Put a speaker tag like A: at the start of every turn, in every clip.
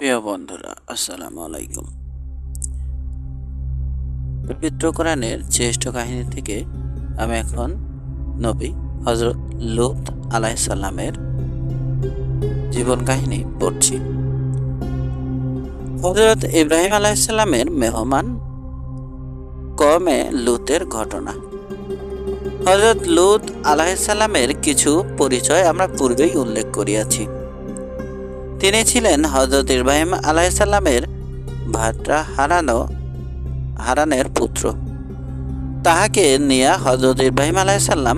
A: প্রিয় বন্ধুরা, আসসালামু আলাইকুম। পবিত্র কোরআনের শ্রেষ্ঠ কাহিনী থেকে আমি এখন নবী হজরত লুত আলাইসাল্লামের জীবন কাহিনী পড়ছি। হজরত ইব্রাহিম আলাইসাল্লামের মেহমান কমে লুতের ঘটনা। হজরত লুত আলাইসাল্লামের কিছু পরিচয় আমরা পূর্বেই উল্লেখ করিয়াছি। তিনি ছিলেন হজরত ইব্রাহিম আলাইসাল্লামের ভাত্রা হারানো, হারানের পুত্র। তাহাকে নিয়ে হজরত ইব্রাহিম আলাইসাল্লাম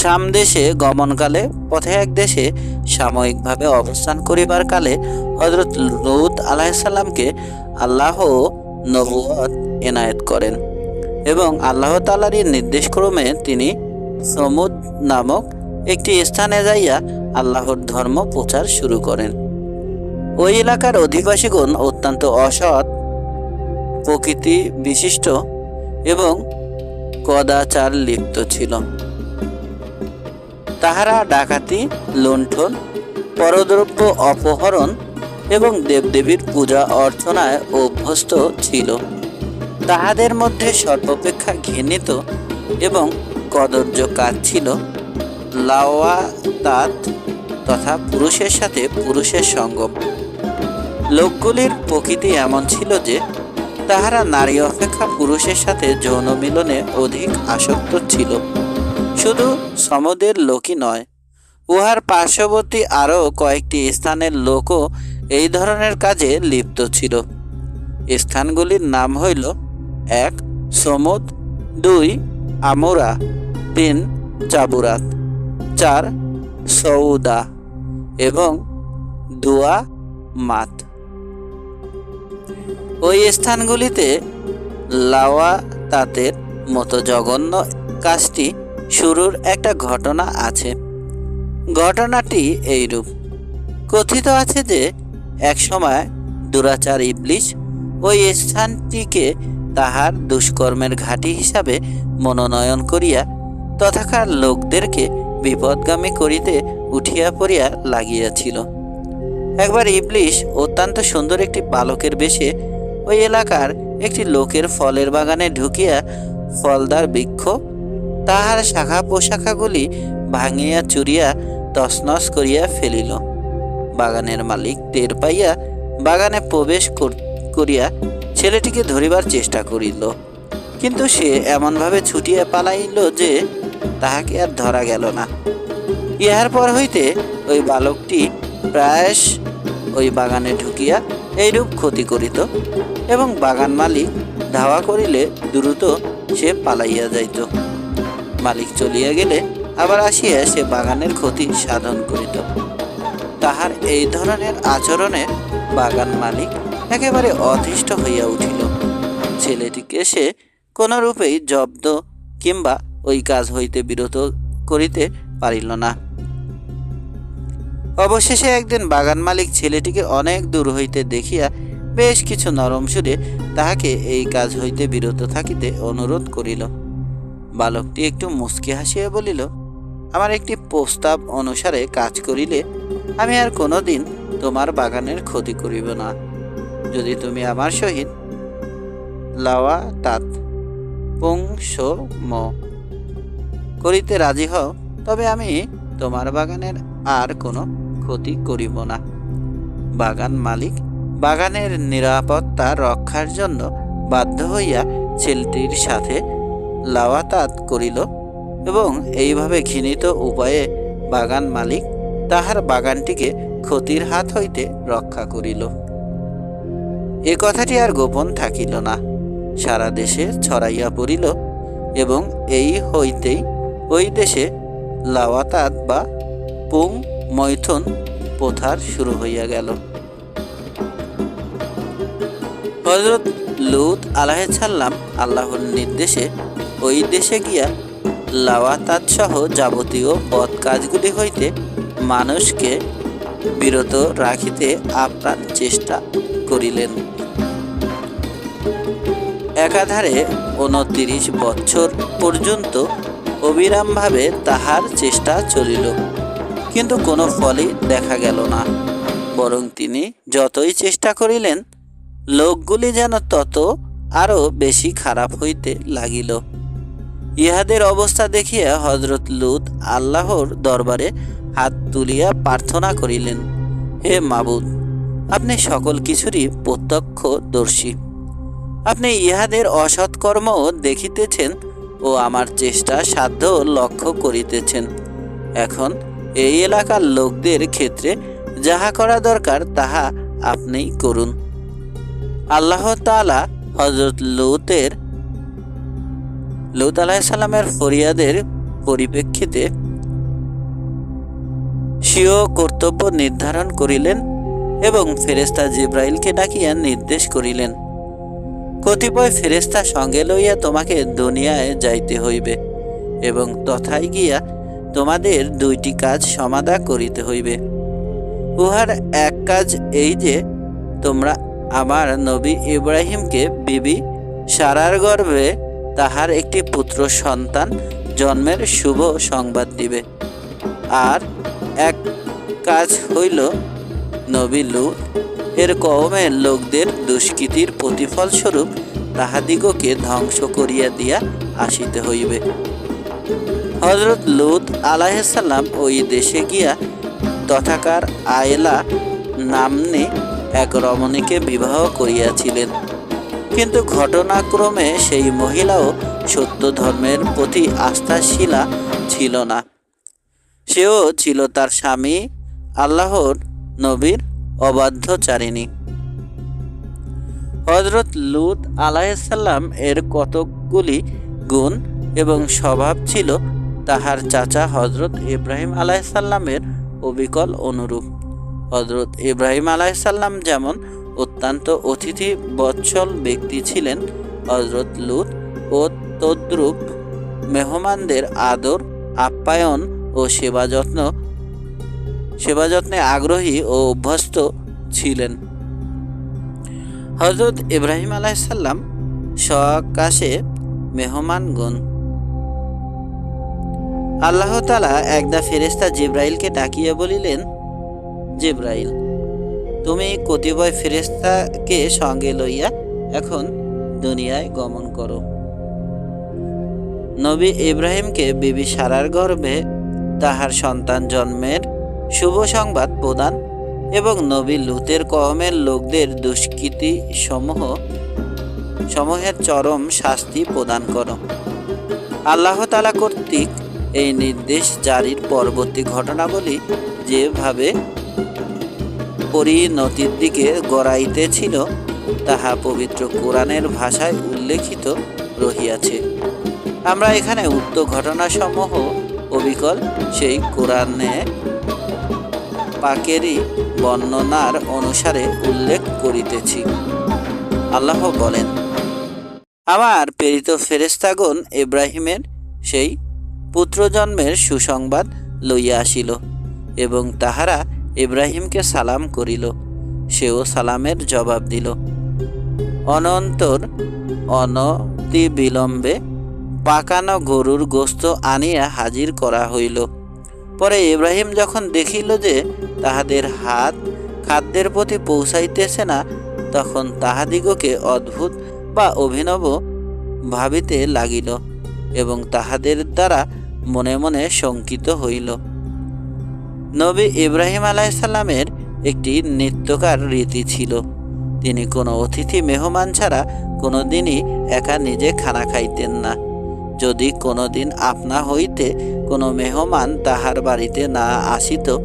A: শাম দেশে, গমনকালে পথে এক দেশে সাময়িকভাবে অবস্থান করিবার কালে হজরত লুত আলাইসাল্লামকে আল্লাহ নবুয়ত এনায়েত করেন এবং আল্লাহ তালারই নির্দেশক্রমে তিনি সমুদ নামক একটি স্থানে যাইয়া আল্লাহর ধর্ম প্রচার শুরু করেন। ওই এলাকার অধিবাসীগণ অত্যন্ত অসৎ প্রকৃতি বিশিষ্ট এবং কদাচার লিপ্ত ছিল। তাহারা ডাকাতি, লুণ্ঠন, পরদ্রব্য, অপহরণ এবং দেবদেবীর পূজা অর্চনায় অভ্যস্ত ছিল। তাহাদের মধ্যে সর্বাপেক্ষা ঘৃণিত এবং কদর্য কাজ ছিল। লাওয়াতাত তথা পুরুষের সাথে পুরুষের সঙ্গম। লোকগুলির প্রকৃতি এমন ছিল যে, তাহারা নারী অপেক্ষা পুরুষের সাথে যৌন মিলনে অধিক আসক্ত ছিল। শুধু সমদের লোকই নয়, উহার পার্শ্ববর্তী আরও কয়েকটি স্থানের লোকও এই ধরনের কাজে লিপ্ত ছিল। স্থানগুলির নাম হইল, এক, সমুদ, দুই, আমুরা, তিন, চাবুরাত, চার, সৌদা, এবং দুয়া, মাত। ওই স্থানগুলিতে লাওয়া তাঁতের মতো জঘন্য কাজটি শুরুর একটা ঘটনা আছে। ঘটনাটি এইরূপ। কথিত আছে যে, একসময় দুরাচার ইবলিশ ওই স্থানটিকে তাহার দুষ্কর্মের ঘাঁটি হিসাবে মনোনয়ন করিয়া তথাকার লোকদেরকে বিপদগামী করিতে উঠিয়া পড়িয়া লাগিয়াছিল। একবার ইবলিশ অত্যন্ত সুন্দর একটি বালকের বেশে ওই এলাকার একটি লোকের ফলের বাগানে ঢুকিয়া ফলদার বৃক্ষ, তাহার শাখা পোশাখাগুলি ভাঙিয়া চুরিয়া তছনছ করিয়া ফেলিল। বাগানের মালিক টের পাইয়া বাগানে প্রবেশ কর- করিয়া ছেলেটিকে ধরিবার চেষ্টা করিল। কিন্তু সে এমনভাবে ছুটিয়া পালাইল যে তাহাকে আর ধরা গেল না। ইহার পর হইতে ওই বালকটি প্রায়শ ওই বাগানে ঢুকিয়া এইরূপ ক্ষতি করিত এবং বাগান মালিক ধাওয়া করিলে দ্রুত সে পালাইয়া যাইত। মালিক চলিয়া গেলে আবার আসিয়া সে বাগানের ক্ষতি সাধন করিত। তাহার এই ধরনের আচরণে বাগান মালিক একেবারে অতিষ্ঠ হইয়া উঠিল। ছেলেটিকে সে কোনরূপেই জব্দ কিংবা ওই কাজ হইতে বিরত করিতে পারিল না। অবশেষে একদিন বাগান মালিক ছেলেটিকে অনেক দূর হইতে দেখিয়া বেশ কিছু নরম সুরে তাহাকে এই কাজ হইতে বিরত থাকিতে অনুরোধ করিল। বালকটি একটু মুচকি হাসিয়া বলিল, আমার একটি প্রস্তাব অনুসারে কাজ করিলে আমি আর কোনোদিন তোমার বাগানের ক্ষতি করিব না। যদি তুমি আমার সহিত লাওয়া তাত পুংস ম করিতে রাজি হও, তবে আমি তোমার বাগানের আর কোনো ক্ষতি করিব না। বাগান মালিক বাগানের নিরাপত্তা রক্ষার জন্য বাধ্য হইয়া ছেলেটির সাথে লাওয়াতাত করিল এবং এইভাবে ঘৃণিত উপায়ে বাগান মালিক তাহার বাগানটিকে ক্ষতির হাত হইতে রক্ষা করিল। এ কথাটি আর গোপন থাকিল না। সারা দেশে ছড়াইয়া পড়িল এবং এই হইতেই ওই দেশে লাওয়াতাত বা পুং মৈথুন প্রথার শুরু হইয়া গেল। হজরত লুত আলাহিসাল্লাম আল্লাহর নির্দেশে ওই দেশে গিয়া লাওয়াতাত সহ যাবতীয় পথ কাজগুলি হইতে মানুষকে বিরত রাখিতে আপ্রাণ চেষ্টা করিলেন। একাধারে উনত্রিশ বছর পর্যন্ত অবিরামভাবে তাহার চেষ্টা চলিল। কিন্তু কোনো ফলই দেখা গেল না। বরং তিনি যতই চেষ্টা করিলেন, লোকগুলি যেন তত আরও বেশি খারাপ হইতে লাগিল। ইহাদের অবস্থা দেখিয়া হজরত লুত আল্লাহর দরবারে হাত তুলিয়া প্রার্থনা করিলেন, হে মাবুদ, আপনি সকল কিছুরই প্রত্যক্ষদর্শী। আপনি ইহাদের অসৎকর্ম দেখিতেছেন ও আমার চেষ্টা সাধ্য লক্ষ্য করিতেছেন। এখন এই এলাকার লোকদের ক্ষেত্রে যাহা করা দরকার, তাহা আপনিই করুন। আল্লাহ তাআলা হজরত লুতের, লুত আলাহিসাল্লামের ফরিয়াদের পরিপ্রেক্ষিতে স্বীয় কর্তব্য নির্ধারণ করিলেন এবং ফেরেস্তা জিব্রাইলকে ডাকিয়া নির্দেশ করিলেন, কতিপয় ফেরেস্তা সঙ্গে লইয়া তোমাকে দুনিয়ায় যাইতে হইবে এবং তথায় গিয়া তোমাদের দুইটি কাজ সমাধা করিতে হইবে। উহার এক কাজ এই যে, তোমরা আমার নবী ইব্রাহিমকে বিবি সারার গর্ভে তাহার একটি পুত্র সন্তান জন্মের শুভ সংবাদ দিবে। আর এক কাজ হইল, নবী লু এর কওমের লোকদের দুষ্কৃতির প্রতিফলস্বরূপ তাহাদিগকে ধ্বংস করিয়া দিয়া আসিতে হইবে। হজরত লুত আলাহিসাল্লাম ওই দেশে গিয়া তথাকার আয়লা নামনে এক রমণীকে বিবাহ করিয়াছিলেন। কিন্তু ঘটনাক্রমে সেই মহিলাও সত্য ধর্মের প্রতি আস্থাশীলা ছিল না। সেও ছিল তার স্বামী, আল্লাহর নবীর অবাধ্যচারিণী হজরত লুত আলাহিসাল্লাম এর কতকগুলি গুণ এবং স্বভাব ছিল তাহার চাচা হজরত ইব্রাহিম আলাহিসাল্লামের অবিকল অনুরূপ। হজরত ইব্রাহিম আলাহিসাল্লাম যেমন অত্যন্ত অতিথি বৎসল ব্যক্তি ছিলেন হজরত লুত ও তদ্রূপ মেহমানদের আদর, আপ্যায়ন ও সেবা যত্ন, সেবা যত্নে আগ্রহী ও অভ্যস্ত ছিলেন। হজরত ইব্রাহিম আলাইসাল্লাম সকাশে মেহমানগণ আল্লাহ তালা একদা ফেরেস্তা জিব্রাইলকে ডাকিয়া বলিলেন, জিব্রাইল, তুমি কতিপয় ফেরেস্তাকে সঙ্গে লইয়া এখন দুনিয়ায় গমন করো। নবী ইব্রাহিমকে বিবি সারার গর্ভে তাহার সন্তান জন্মের শুভ সংবাদ প্রদান এবং নবী লুতের কওমের লোকদের দুষ্কৃতি সমূহ সমূহের চরম শাস্তি প্রদান করো। আল্লাহ তালা কর্তৃক এই নির্দেশ জারির পরবর্তী ঘটনাবলী যেভাবে পরিণতির দিকে গড়াইতেছিল, তাহা পবিত্র কোরআনের ভাষায় উল্লেখিত রহিয়াছে। আমরা এখানে উক্ত ঘটনাসমূহ অবিকল সেই কোরআনে পাকেরই বর্ণনার অনুসারে উল্লেখ করিতেছি। আল্লাহ বলেন, আমার প্রেরিত ফেরেস্তাগণ ইব্রাহিমের সেই পুত্রজন্মের সুসংবাদ লইয়া আসিল এবং তাহারা ইব্রাহিমকে সালাম করিল। সেও সালামের জবাব দিল, অনন্তর অনতি বিলম্বে পাকানো গরুর গোস্ত আনিয়া হাজির করা হইল। পরে ইব্রাহিম যখন দেখিল যে তাহাদের হাত খাদ্যের প্রতি পৌঁছাইতেছে না, তখন তাহাদিগকে অদ্ভুত বা অভিনব ভাবিতে লাগিল এবং তাহাদের দ্বারা মনে মনে শঙ্কিত হইল। নবী ইব্রাহিম আলাইসাল্লামের একটি নৃত্যকার রীতি ছিল। তিনি কোনো অতিথি মেহমান ছাড়া কোনো দিনই একা নিজে খানা খাইতেন না। যদি কোনো দিন আপনা হইতে কোনো মেহমান তাহার বাড়িতে না আসিত,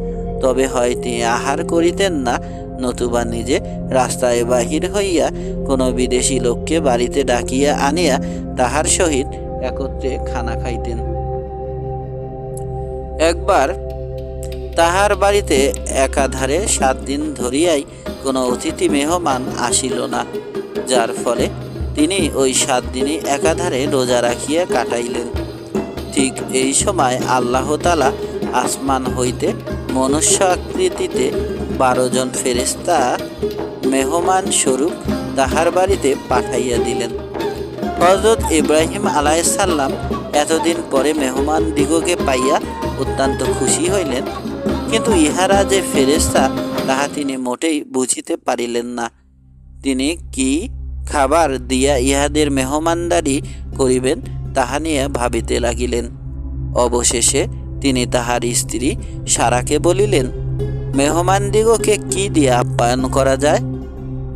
A: তবে হয় তিনি আহার করিতেন না, নতুবা নিজে রাস্তায় বাহির হইয়া কোনো বিদেশি লোককে বাড়িতে ডাকিয়া আনিয়া তাহার সহিত একত্রে খানা খাইতেন। একবার তাহার বাড়িতে একাধারে সাত দিন ধরিয়াই কোনো অতিথি মেহমান আসিল না, যার ফলে তিনি ওই সাত দিনই একাধারে রোজা রাখিয়া কাটাইলেন। ঠিক এই সময় আল্লাহ তালা আসমান হইতে মনুষ্য আকৃতিতে বারো জন ফেরেস্তা মেহমান স্বরূপ তাহার বাড়িতে পাঠাইয়া দিলেন। হজরত ইব্রাহিম আলাইসাল্লাম এতদিন পরে মেহমান দিগকে পাইয়া অত্যন্ত খুশি হইলেন, কিন্তু ইহারা যে ফেরেস্তা তাহা তিনি মোটেই বুঝিতে পারিলেন না। তিনি কি খাবার দিয়া ইহাদের মেহমানদারি করিবেন, তাহা নিয়ে ভাবিতে লাগিলেন। অবশেষে তিনি তাহার স্ত্রী সারাকে বলিলেন, মেহমানদিগকে কি দিয়ে আপ্যায়ন করা যায়?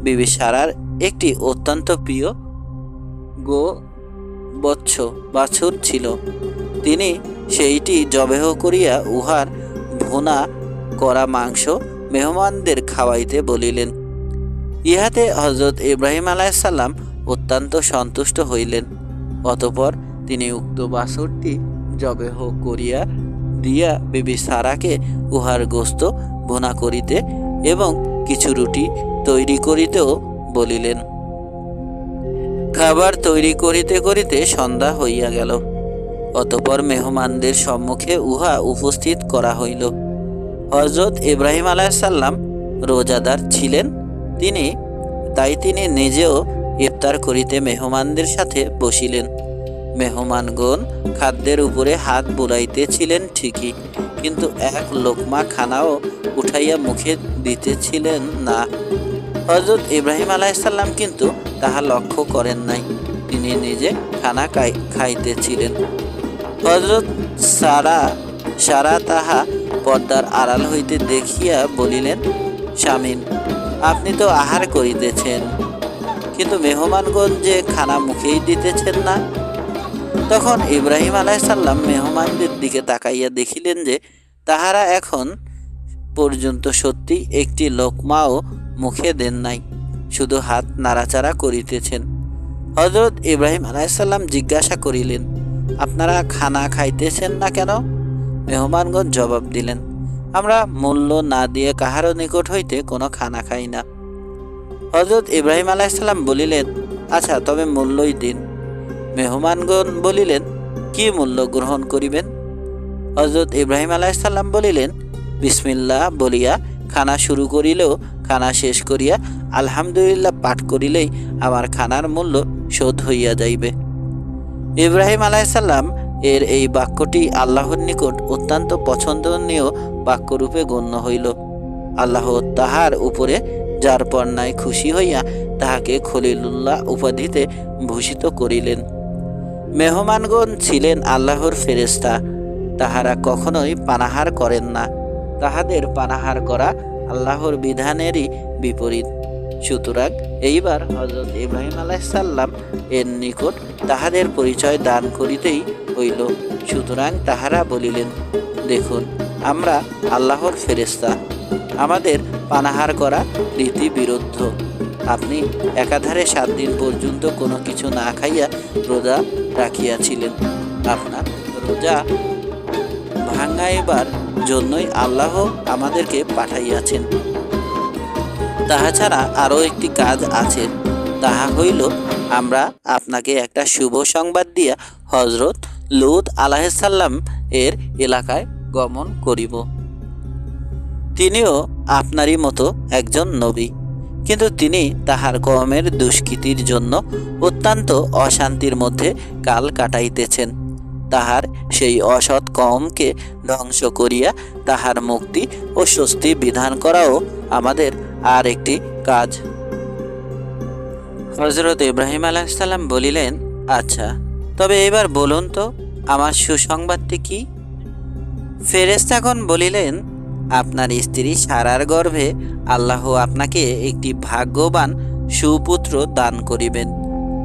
A: বিবি সারার একটি অত্যন্ত প্রিয় গো বৎস বাছুর ছিল। তিনি সেইটি জবেহ করিয়া উহার ভুনা করা মাংস মেহমানদের খাওয়াইতে বলিলেন। ইহাতে হজরত ইব্রাহিম আলাইসাল্লাম অত্যন্ত সন্তুষ্ট হইলেন। অতপর তিনি উক্ত বাছুরটি জবেহ করিয়া দিয়া বিবি সারাকে উহার গোস্ত ভুনা করিতে এবং কিছু রুটি তৈরি করিতেও বলিলেন। খাবার তৈরি করিতে করিতে সন্ধ্যা হইয়া গেল। অতপর মেহমানদের সম্মুখে উহা উপস্থিত করা হইল। হজরত ইব্রাহিম আলাইসাল্লাম রোজাদার ছিলেন। তিনি, তাই তিনি নিজেও ইফতার করিতে মেহমানদের সাথে বসিলেন। মেহমানগণ খাদ্যের উপরে হাত বুলাইতেছিলেন ঠিকই, কিন্তু এক লোকমা খানাও উঠাইয়া মুখে দিতেছিলেন না। হজরত ইব্রাহিম আলাইসাল্লাম কিন্তু তাহা লক্ষ্য করেন নাই। তিনি নিজে খানা খাই, খাইতেছিলেন। হজরত সারা সারা তাহা পর্দার আড়াল হইতে দেখিয়া বলিলেন, স্বামীন, আপনি তো আহার করিতেছেন, কিন্তু মেহমানগণ যে খানা মুখেই দিতেছেন না? তখন ইব্রাহিম আলাইসাল্লাম মেহমানদের দিকে তাকাইয়া দেখিলেন যে তাহারা এখন পর্যন্ত সত্যি একটি লোকমাও মুখে দেন নাই, শুধু হাত নাড়াচাড়া করিতেছেন। হজরত ইব্রাহিম আলাইসাল্লাম জিজ্ঞাসা করিলেন আপনারা খানা খাইতেছেন না কেন? মেহমানগণ জবাব দিলেন, আমরা মূল্য না দিয়ে কাহারও নিকট হইতে কোনো খানা খাই না। হজরত ইব্রাহিম আলাইসাল্লাম বলিলেন আচ্ছা তবে মূল্যই দিন। মেহমানগণ বলিলেন, কি মূল্য গ্রহণ করিবেন? হজরত ইব্রাহিম আলাইসাল্লাম বলিলেন, বিসমিল্লাহ বলিয়া খানা শুরু করিলেও খানা শেষ করিয়া আলহামদুলিল্লাহ পাঠ করিলেই আমার খানার মূল্য শোধ হইয়া যাইবে। ইব্রাহিম আলাইসাল্লাম এর এই বাক্যটি আল্লাহর নিকট অত্যন্ত পছন্দনীয় বাক্যরূপে গণ্য হইল। আল্লাহ তাহার উপরে যার পর্ণায় খুশি হইয়া তাহাকে খলিলুল্লাহ উপাধিতে ভূষিত করিলেন। মেহমানগণ ছিলেন আল্লাহর ফেরেস্তা তাহারা কখনোই পানাহার করেন না। তাহাদের পানাহার করা আল্লাহর বিধানেরই বিপরীত। সুতরাং এইবার হজরত ইব্রাহিম আলাইসাল্লাম এর নিকট তাহাদের পরিচয় দান করিতেই হইল। সুতরাং তাহারা বলিলেন, দেখুন, আমরা আল্লাহর ফেরেস্তা আমাদের পানাহার করা রীতি বিরুদ্ধ। আপনি একাধারে সাত দিন পর্যন্ত কোনো কিছু না খাইয়া রোজা রাখিয়াছিলেন। আপনার রোজা ভাঙাইবার জন্যই আল্লাহ আমাদেরকে পাঠাইয়াছেন। তাহা ছাড়া আরও একটি কাজ আছে। তাহা হইল, আমরা আপনাকে একটা শুভ সংবাদ দিয়া হজরত লুত আলাহিসাল্লাম এর এলাকায় গমন করিব। তিনিও আপনারই মতো একজন নবী, কিন্তু তিনি তাহার কমের দুষ্কৃতির জন্য অত্যন্ত অশান্তির মধ্যে কাল কাটাইতেছেন। তাহার সেই অসৎ কমকে ধ্বংস করিয়া তাহার মুক্তি ও স্বস্তি বিধান করাও আমাদের আর একটি কাজ। হজরত ইব্রাহিম আলাইসাল্লাম বলিলেন আচ্ছা তবে এবার বলুন তো, আমার সুসংবাদটি কি? ফেরেস্তাগণ বলিলেন, আপনার স্ত্রী সারার গর্ভে আল্লাহ আপনাকে একটি ভাগ্যবান সুপুত্র দান করিবেন।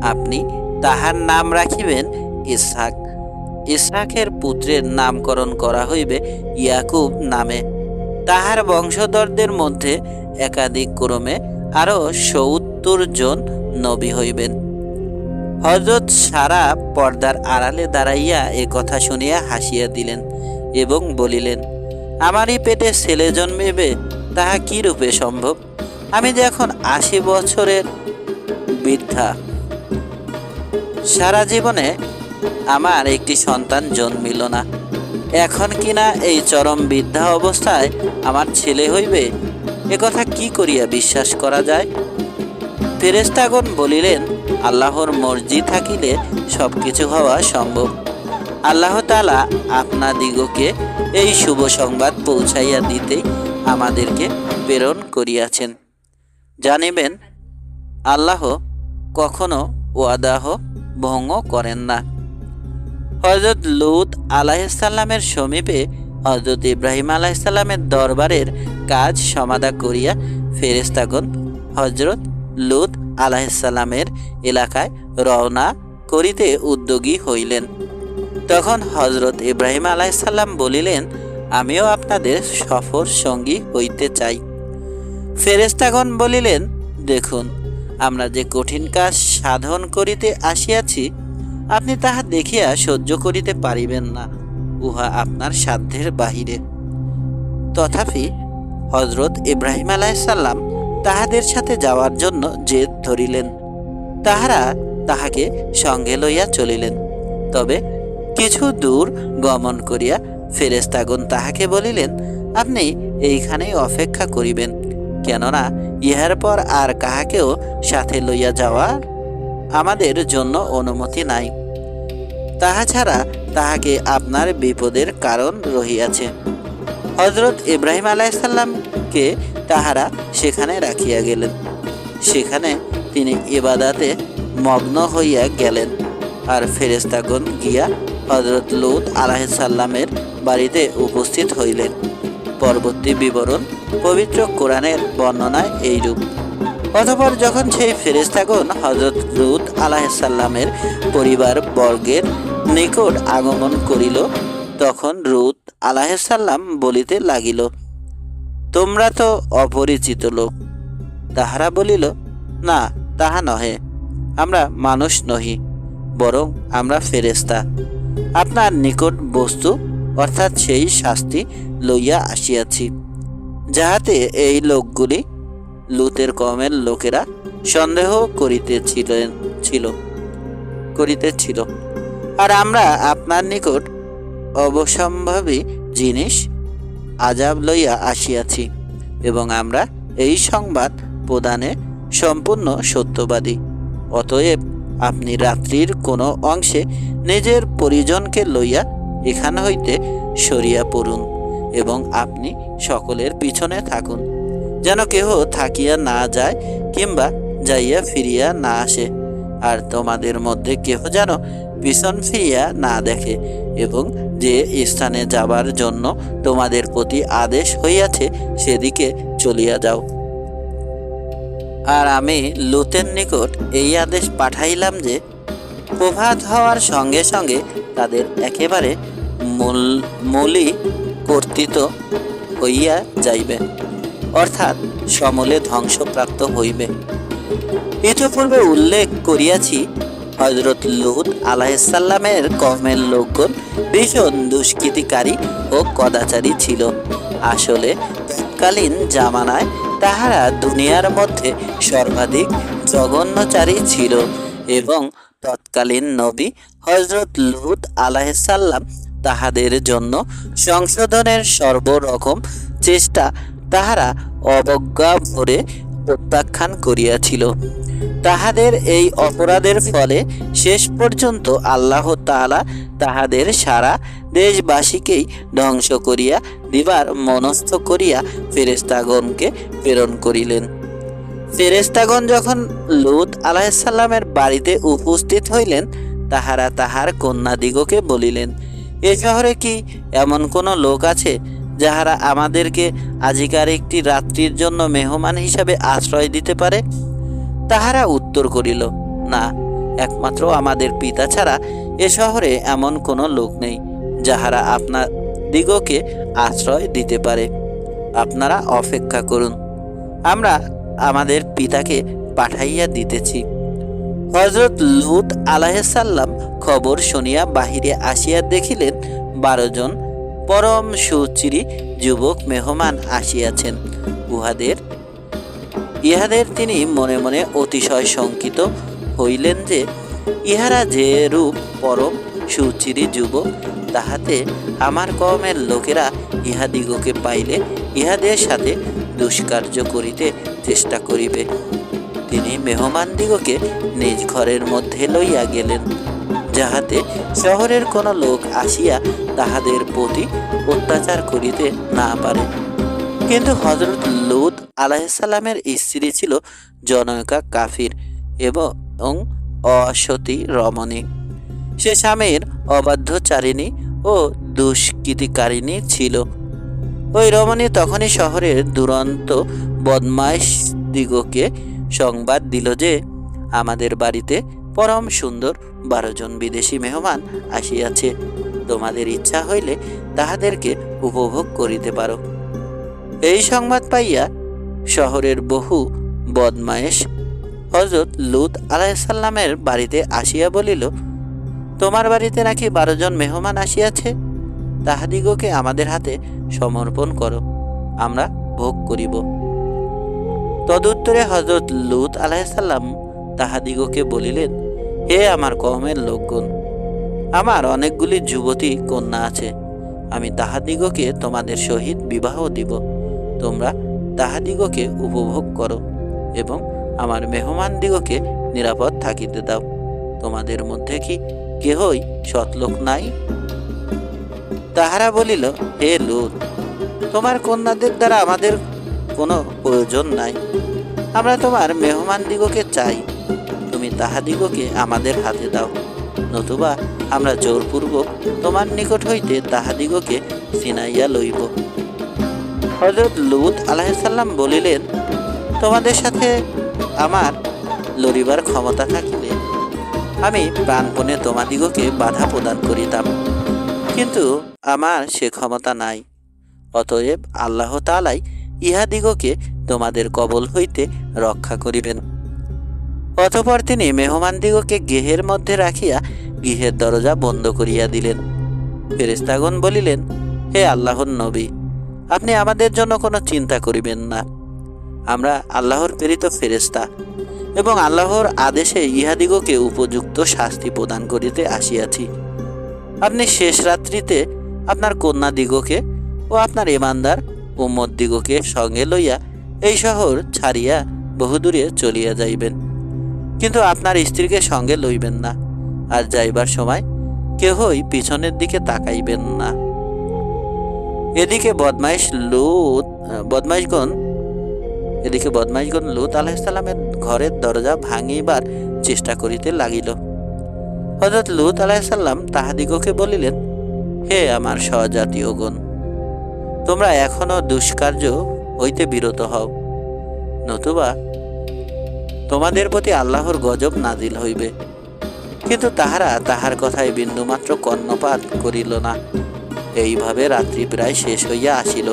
A: আপনি তাহার নাম রাখিবেন ইসহাক। ইসহাকের পুত্রের নামকরণ করা হইবে ইয়াকুব নামে। তাহার বংশধরদের মধ্যে একাধিক ক্রমে আরও সত্তর জন নবী হইবেন। হজরত সারা পর্দার আড়ালে দাঁড়াইয়া এ কথা শুনিয়া হাসিয়া দিলেন এবং বলিলেন, আমারই পেটে ছেলে জন্মিবে, তাহা কি রূপে সম্ভব? আমি যে এখন আশি বছরের বৃদ্ধা। সারা জীবনে আমার একটি সন্তান জন্মিল না। এখন কিনা এই চরম বৃদ্ধা অবস্থায় আমার ছেলে হইবে একথা কি করিয়া বিশ্বাস করা যায়? ফেরেস্তাগণ বলিলেন, আল্লাহর মর্জি থাকিলে সব কিছু হওয়া সম্ভব। আল্লাহ তালা আপনাদিগকে এই শুভ সংবাদ পৌঁছাইয়া দিতে আমাদেরকে প্রেরণ করিয়াছেন। জানিবেন, আল্লাহ কখনো ওয়াদাহ ভঙ্গ করেন না। হজরত লুত আলাহিসাল্লামের সমীপে হজরত ইব্রাহিম আলাহিসাল্লামের দরবারের কাজ সমাধা করিয়া ফেরেস্তাগণ হজরত লুত আলাহিসাল্লামের এলাকায় রওনা করিতে উদ্যোগী হইলেন। তখন হজরত ইব্রাহিম আলাইসাল্লাম বলিলেন, আমিও আপনাদের সফর সঙ্গী হইতে চাই। ফেরেস্তাগণ বলিলেন, দেখুন, আমরা যে কঠিন কাজ সাধন করিতে আসিয়াছি, আপনি তাহা দেখিয়া সহ্য করিতে পারিবেন না, উহা আপনার সাধ্যের বাহিরে। তথাপি হজরত ইব্রাহিম আলাইসাল্লাম তাহাদের সাথে যাওয়ার জন্য জেদ ধরিলেন। তাহারা তাহাকে সঙ্গে লইয়া চলিলেন। তবে কিছু দূর গমন করিয়া ফেরেস্তাগণ তাহাকে বলিলেন, আপনি এইখানেই অপেক্ষা করিবেন, কেননা ইহার পর আর কাহাকেও সাথে লইয়া যাওয়া আমাদের জন্য অনুমতি নাই। তাহা ছাড়া তাহাকে আপনার বিপদের কারণ রহিয়াছে। হজরত ইব্রাহিম আলাইসাল্লামকে তাহারা সেখানে রাখিয়া গেলেন। সেখানে তিনি ইবাদাতে মগ্ন হইয়া গেলেন আর ফেরেস্তাগণ গিয়া হজরত লুত আলাহিসাল্লামের বাড়িতে উপস্থিত হইলেন। পরবর্তী বিবরণ পবিত্র কোরআনের বর্ণনায় এইরূপ। অতপর যখন সেই ফেরেস্তাগণ হজরত লুত আলাহিসাল্লামের পরিবার বর্গের নিকট আগমন করিল তখন রুত আলাহিসাল্লাম বলিতে লাগিল, তোমরা তো অপরিচিত লোক। তাহারা বলিল, না, তাহা নহে। আমরা মানুষ নহি, বরং আমরা ফেরেস্তা আপনার নিকট বস্তু, অর্থাৎ সেই শাস্তি লইয়া আসিয়াছি, যাহাতে এই লোকগুলি লুতের কমের লোকেরা সন্দেহ করিতেছিলেন ছিল, করিতেছিল। আর আমরা আপনার নিকট অবসম্ভাবী জিনিস আজাব লইয়া আসিয়াছি, এবং আমরা এই সংবাদ প্রদানে সম্পূর্ণ সত্যবাদী। অতএব আপনি রাত্রির কোনো অংশে নিজের পরিজনকে লইয়া এখান হইতে সরিয়া পড়ুন, এবং আপনি সকলের পিছনে থাকুন, যেন কেহ থাকিয়া না যায় কিংবা যাইয়া ফিরিয়া না আসে, আর তোমাদের মধ্যে কেহ যেন পিছন ফিরিয়া না দেখে, এবং যে স্থানে যাবার জন্য তোমাদের প্রতি আদেশ হইয়াছে, সেদিকে চলিয়া যাও। আর আমি লুতের নিকট এই আদেশ পাঠাইলাম যে, প্রভাত হওয়ার সঙ্গে সঙ্গে তাদের একেবারে মূল মূলই কর্তৃত হইয়া যাইবে। অর্থাৎ সমলে ধ্বংসপ্রাপ্ত হইবে। ইতিপূর্বে উল্লেখ করিয়াছি হজরত লুত আলাহিসাল্লামের কমের লোকগণ ভীষণ দুষ্কৃতিকারী ও কদাচারী ছিল। আসলে তৎকালীন জামানায় তাহারা দুনিয়ার মধ্যে সর্বাধিক জঘন্যচারী ছিল এবং তৎকালীন নবী হজরত লুত আলাহিসাল্লাম তাহাদের জন্য সংশোধনের সর্বরকম চেষ্টা তাহারা অবজ্ঞা ভরে প্রত্যাখ্যান করিয়াছিল। তাহাদের এই অপরাধের ফলে শেষ পর্যন্ত আল্লাহ তাআলা তাহাদের সারা দেশবাসীকেই ধ্বংস করিয়া, দিবার মনস্থ করিয়া ফেরেস্তাগণকে প্রেরণ করিলেন। ফেরেস্তাগণ যখন লুত আলাহিসাল্লামের বাড়িতে উপস্থিত হইলেন, তাহারা তাহার কন্যাদিগকে বলিলেন, এ শহরে কি এমন কোনো লোক আছে যাহারা আমাদেরকে আজিকার একটি রাত্রির জন্য মেহমান হিসাবে আশ্রয় দিতে পারে? তাহারা উত্তর করিল, না, একমাত্র আমাদের পিতা ছাড়া এ শহরে এমন কোনো লোক নেই, যাহারা আপনার দিগকে আশ্রয় দিতে পারে। আপনারা অপেক্ষা করুন, আমরা আমাদের পিতাকে পাঠাইয়া দিতেছি। হজরত লুত আলাহিসাল্লাম খবর শুনিয়া বাহিরে আসিয়া দেখিলেন, বারো জন পরম সুচিরি যুবক মেহমান আসিয়াছেন। উহাদের ইহাদের তিনি মনে মনে অতিশয় শঙ্কিত হইলেন যে, ইহারা যে রূপ পরম সুচিরি যুবক তাহাতে আমার কমের লোকেরা ইহাদিগকে পাইলে ইহাদের সাথে দুষ্কার্য করিতে চেষ্টা করিবে। তিনি মেহমানদিগকে নিজ ঘরের মধ্যে লইয়া গেলেন, যাহাতে শহরের কোনো লোক আসিয়া তাহাদের প্রতি অত্যাচার করিতে না পারে। কিন্তু হজরত লুত আলাইসাল্লামের স্ত্রী ছিল জনৈকা কাফির এবং অসতী রমণী। সে স্বামীর অবাধ্যচারিণী ও দুষ্কৃতিকারিণী ছিল। ওই রমণী তখনই শহরের দুরন্ত বদমাইশ দিগকে সংবাদ দিল যে আমাদের বাড়িতে পরম সুন্দর বারো জন বিদেশি মেহমান আসিয়াছে। তোমাদের ইচ্ছা হইলে তাহাদেরকে উপভোগ করিতে পারো। এই সংবাদ পাইয়া শহরের বহু বদমায়েশ হজরত লুত আলাইসাল্লামের বাড়িতে আসিয়া বলিল, তোমার বাড়িতে নাকি বারো জন মেহমান আসিয়াছে? তাহাদিগকে আমাদের হাতে সমর্পণ করো, আমরা ভোগ করিব। তদুত্তরে হজরত লুত আলাইসাল্লাম তাহাদিগকে বলিলেন, হে আমার কমের লোকগণ, আমার অনেকগুলি যুবতী কন্যা আছে, আমি তাহাদিগকে তোমাদের সহিত বিবাহ দিব। তোমরা তাহাদিগকে উপভোগ করো এবং আমার মেহমানদিগকে নিরাপদ থাকিতে দাও। তোমাদের মধ্যে কি কেহই সৎলোক নাই? তাহারা বলিল, হে লুত তোমার কন্যাদের দ্বারা আমাদের কোনো প্রয়োজন নাই। আমরা তোমার মেহমানদিগকে চাই, তুমি তাহাদিগকে আমাদের হাতে দাও। নতুবা আমরা জোরপূর্বক তোমার নিকট হইতে তাহাদিগকে সিনাইয়া লইব। হজরত লুত আলাহিসাল্লাম বলিলেন, তোমাদের সাথে আমার লড়িবার ক্ষমতা থাকিলে আমি প্রাণপণে তোমাদিগকে বাধা প্রদান করিতাম, কিন্তু আমার সে ক্ষমতা নাই। অতএব আল্লাহ তালাই ইহাদিগকে তোমাদের কবল হইতে রক্ষা করিবেন। অতপর তিনি মেহমানদিগকে গৃহের মধ্যে রাখিয়া গৃহের দরজা বন্ধ করিয়া দিলেন। ফেরেস্তাগণ বলিলেন, হে আল্লাহর নবী আপনি আমাদের জন্য কোনো চিন্তা করিবেন না। আমরা আল্লাহর প্রেরিত ফেরেস্তা এবং আল্লাহর আদেশে ইহাদিগকে উপযুক্ত শাস্তি প্রদান করিতে আসিয়াছি। আপনি শেষ রাত্রিতে আপনার কন্যা দিগকে ও আপনার ইমানদার উম্মত দিগকে সঙ্গে লইয়া এই শহর ছাড়িয়া বহুদূরে চলিয়া যাইবেন। কিন্তু আপনার স্ত্রীকে সঙ্গে লইবেন না, আর যাইবার সময় কেহই পিছনের দিকে তাকাইবেন না। এদিকে বদমাইশ লুত বদমাইশগণ এদিকে বদমাইশগণ লুত আলাহিসাল্লামের ঘরের দরজা ভাঙিবার চেষ্টা করিতে লাগিল। হজরত লুত আলাহিসাল্লাম তাহাদিগকে বলিলেন, হে আমার সহজাতীয়গণ তোমরা এখনও দুষ্কার্য হইতে বিরত হও, নতুবা তোমাদের প্রতি আল্লাহর গজব নাজিল হইবে। কিন্তু তাহারা তাহার কথায় বিন্দুমাত্র কর্ণপাত করিল না। এইভাবে রাত্রি প্রায় শেষ হইয়া আসিল।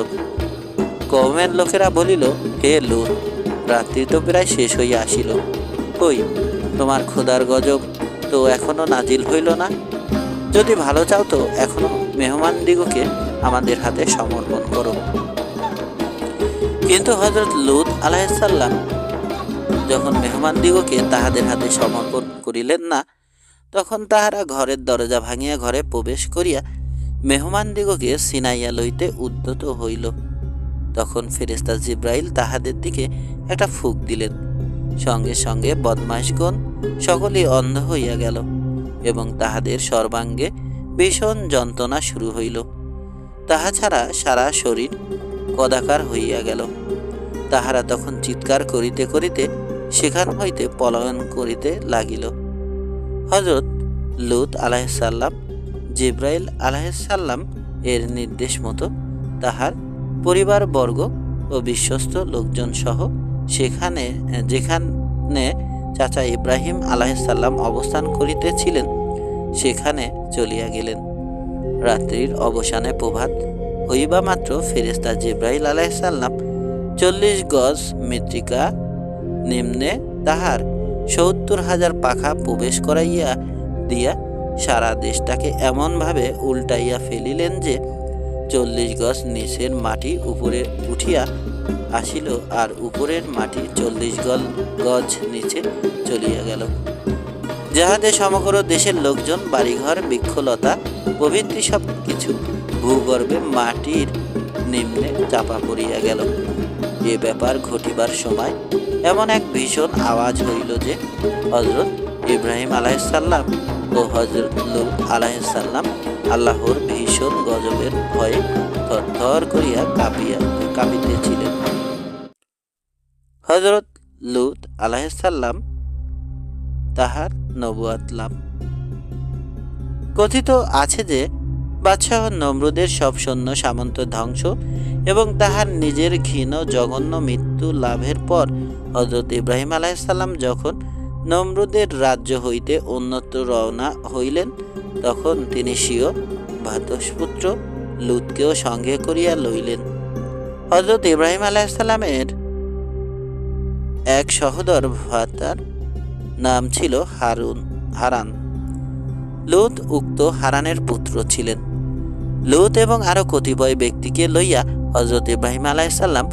A: কমের লোকেরা বলিল, হে লুত, রাত্রি তো প্রায় শেষ হইয়া আসিল। কই, তোমার খোদার গজব তো এখনও নাজিল হইল না? যদি ভালো চাও তো এখনও মেহমানদিগকে আমাদের হাতে সমর্পণ করো। কিন্তু হজরত লুত আলাহিসাল্লাম যখন মেহমানদিগকে তাহাদের হাতে সমর্পণ করিলেন না, তখন তাহারা ঘরের দরজা ভাঙিয়া ঘরে প্রবেশ করিয়া মেহমানদিগকে সিনাইয়া লইতে উদ্যত হইল। তখন ফেরেস্তা জিব্রাইল তাহাদের দিকে একটা ফুক দিলেন। সঙ্গে সঙ্গে বদমাশগণ সকলেই অন্ধ হইয়া গেল এবং তাহাদের সর্বাঙ্গে ভীষণ যন্ত্রণা শুরু হইল। তাহা ছাড়া সারা শরীর কদাকার হইয়া গেল। তাহারা তখন চিৎকার করিতে করিতে সেখান হইতে পলায়ন করিতে লাগিল। হজরত লুত আলাহিসাল্লাম জিব্রাইল আলাহিসাল্লাম এর নির্দেশ মতো তাহার পরিবারবর্গ ও বিশ্বস্ত লোকজন সহ সেখানে, যেখানে চাচা ইব্রাহিম আলাহিসাল্লাম অবস্থান করিতেছিলেন, সেখানে চলিয়া গেলেন। রাত্রির অবসানে প্রভাত হইবা মাত্র ফেরেস্তা জিব্রাহিল আলাইসাল্লাম চল্লিশ গজ মৃত্তিকা নিম্নে তাহার সত্তর হাজার পাখা প্রবেশ করাইয়া দিয়া সারা দেশটাকে এমনভাবে উল্টাইয়া ফেলিলেন যে চল্লিশ গজ নিচের মাটি উপরে উঠিয়া আসিল আর উপরের মাটি চল্লিশ গল গজ নিচে চলিয়া গেল। যাহাতে সমগ্র দেশের লোকজন বাড়িঘর, বৃক্ষলতা প্রভৃতি সব কিছু ভূগর্ভে মাটির নিম্নে চাপা পড়িয়া গেল। এ ব্যাপার ঘটিবার সময় এমন এক ভীষণ আওয়াজ হইল যে হজরত ইব্রাহিম আলাইসাল্লাম ও হজরত লুত আলাইসাল্লাম আল্লাহর ভীষণ গজবের ভয়ে থরথর করিয়া কাঁপিয়া, কাঁপিতেছিলেন। হজরত লুত আলাইসাল্লাম তাহার নবুয়াত লাভ। কথিত আছে যে বাদশাহ নমরুদের সব সৈন্য সামন্ত ধ্বংস এবং তাহার নিজের ক্ষীণ জঘন্য মৃত্যু লাভের পর হজরত ইব্রাহিম আলাইসাল্লাম যখন নমরুদের রাজ্য হইতে অন্যত্র রওনা হইলেন, তখন তিনি স্বীয় ভাতসপুত্র লুতকেও সঙ্গে করিয়া লইলেন। হজরত ইব্রাহিম আলাইসাল্লামের এক সহোদর ভাতার নাম ছিল হারুন, হারান। লুত উক্ত হারানের পুত্র ছিলেন। লুত এবং আরও কতিপয় ব্যক্তিকে লইয়া হজরত ইব্রাহিম আলাইসাল্লাম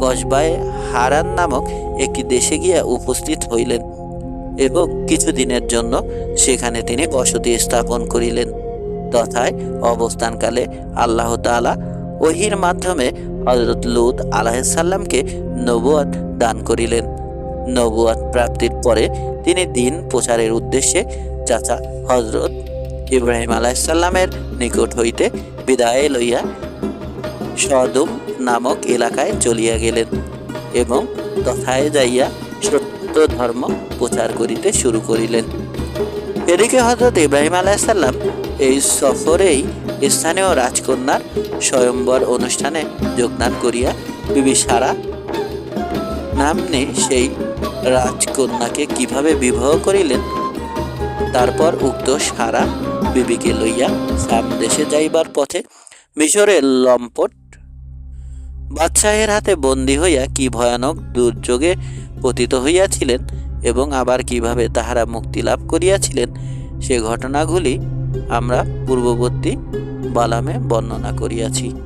A: কসবায় হারান নামক একটি দেশে গিয়া উপস্থিত হইলেন এবং কিছুদিনের জন্য সেখানে তিনি বসতি স্থাপন করিলেন। তথায় অবস্থানকালে আল্লাহ তাআলা ওহির মাধ্যমে হজরত লুত আলাহিসাল্লামকে নবুয়াত দান করিলেন। নবুয়াত প্রাপ্তির পরে তিনি দিন প্রচারের উদ্দেশ্যে চাচা হজরত ইব্রাহিম আলাইসাল্লামের নিকট হইতে বিদায় লইয়া সদম নামক এলাকায় চলিয়া গেলেন এবং তথায় যাইয়া সত্য ধর্ম প্রচার করিতে শুরু করিলেন। এদিকে হজরত ইব্রাহিম আলাইসাল্লাম এই সফরেই স্থানীয় রাজকন্যার স্বয়ম্বর অনুষ্ঠানে যোগদান করিয়া বিবি সারা নামনে সেই রাজকন্যাকে কীভাবে বিবাহ করিলেন, তারপর উক্ত সারা বিবিকে লইয়া সাম দেশে যাইবার পথে মিশরের লম্পট বাদশাহের হাতে বন্দী হইয়া কি ভয়ানক দুর্যোগে পতিত হইয়াছিলেন এবং আবার কীভাবে তাহারা মুক্তি লাভ করিয়াছিলেন, সে ঘটনাগুলি আমরা পূর্ববর্তী বালামে বর্ণনা করিয়াছি।